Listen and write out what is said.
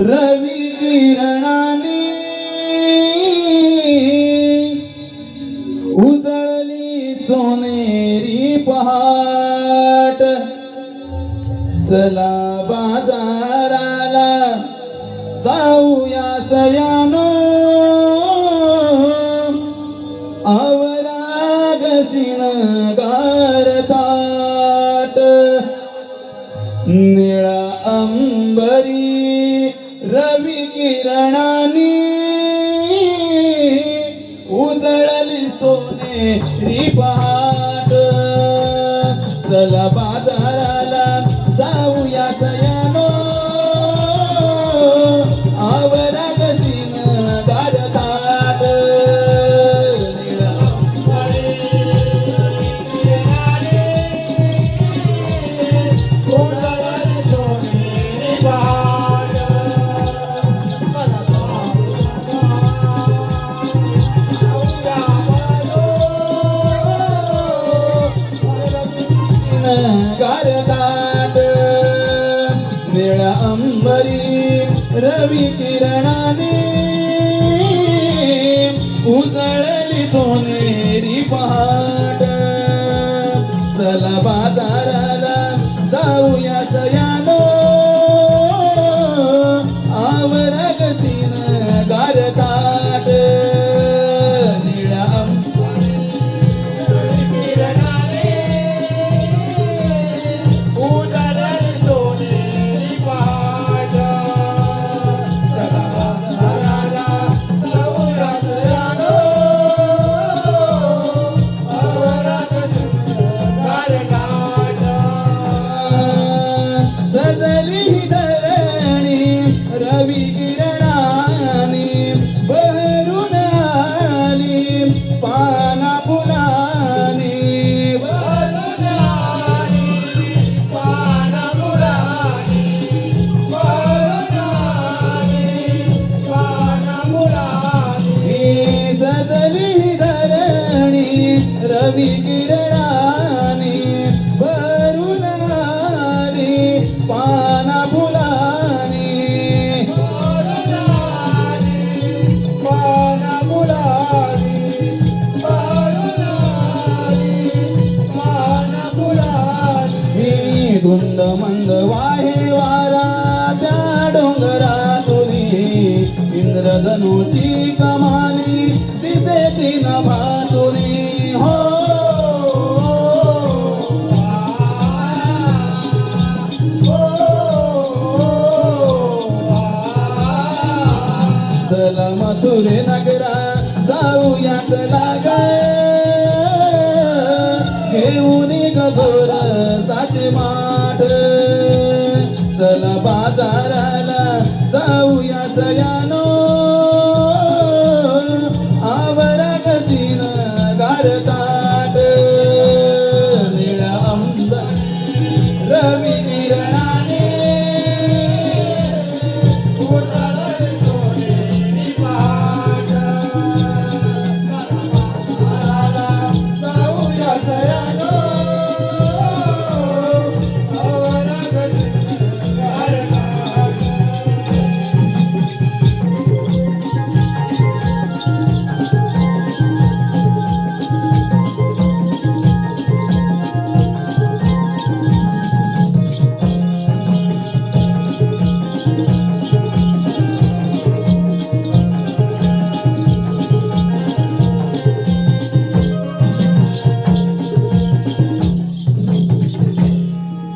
रवी किरणाने उजळली सोनेरी पहाट. चला बाजाराला जाऊया सयानो. आवराग गारतात रवी किरणानी उजळली सोने पहाट चला बाजाराला गारदाट वेळ अंबरी रवी किरणाने उजळली सोनेरी पहाट. चला बाजाराला जाऊया सया. कुंद मंद वाहे वारा त्या डोंगरा तुरी इंद्रधनुची कमानी दिसे तीन भातुरी हो, हो, हो चला मथुरे नगरा जाऊया चला ग घेऊन गजोर साचे माठ चला बाजाराला जाऊया सया.